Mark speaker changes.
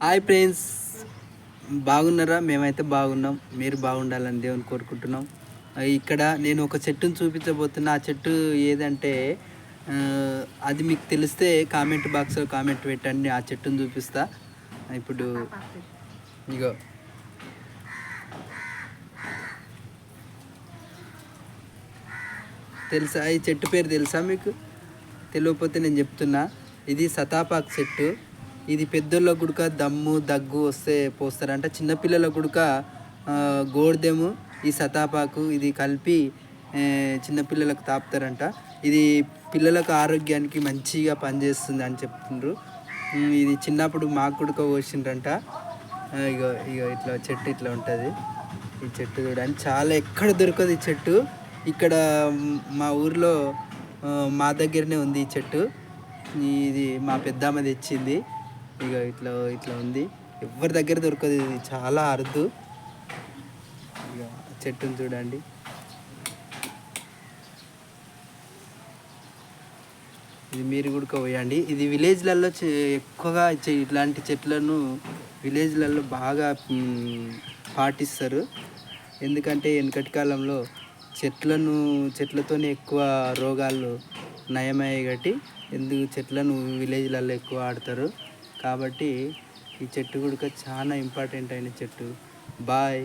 Speaker 1: Hi friends బాగున్నారా? మేమైతే బాగున్నాం. మీరు బాగుండాలని దేవుని కోరుకుంటున్నాం. ఇక్కడ నేను ఒక చెట్టును చూపించబోతున్నా. ఆ చెట్టు ఏదంటే అది మీకు తెలిస్తే కామెంట్ బాక్స్లో కామెంట్ పెట్టండి. ఆ చెట్టును చూపిస్తా. ఇప్పుడు ఇగో. తెలుసా? ఈ చెట్టు పేరు తెలుసా మీకు? తెలియకపోతే నేను చెప్తున్నా. ఇది సతాపాకు చెట్టు. ఇది పెద్దోళ్ళ గుడక దమ్ము దగ్గు వస్తే పోస్తారంట. చిన్నపిల్లల గుడక గోడదెము ఈ సతాపాకు ఇది కలిపి చిన్నపిల్లలకు తాపుతారంట. ఇది పిల్లలకు ఆరోగ్యానికి మంచిగా పనిచేస్తుంది అని చెప్తుండ్రు. ఇది చిన్నప్పుడు మాకు కుడుక పోసిండ్రంట. ఇగో ఇగో ఇట్లా చెట్టు ఇట్లా ఉంటుంది. ఈ చెట్టు చూడండి. చాలా ఎక్కడ దొరకదు ఈ చెట్టు. ఇక్కడ మా ఊర్లో మా దగ్గరనే ఉంది ఈ చెట్టు. ఇది మా పెద్దమ్మ తెచ్చింది. ఇక ఇట్లా ఇట్లా ఉంది. ఎవరి దగ్గర దొరకదు ఇది. చాలా అరుదు. ఇక చెట్టుని చూడండి. ఇది మీరు కూడా పోయండి ఇది విలేజ్లలో చే- ఎక్కువగా ఇట్లాంటి చెట్లను విలేజ్లలో బాగా పాటిస్తారు. ఎందుకంటే వెనకటి కాలంలో చెట్లను చెట్లతోనే ఎక్కువ రోగాలు నయమయ్యాయి కాబట్టి ఎందుకు చెట్లను విలేజ్లలో ఎక్కువ ఆడతారు కాబట్టి ఈ చెట్టు కూడా చాలా ఇంపార్టెంట్ అయిన చెట్టు. బాయ్.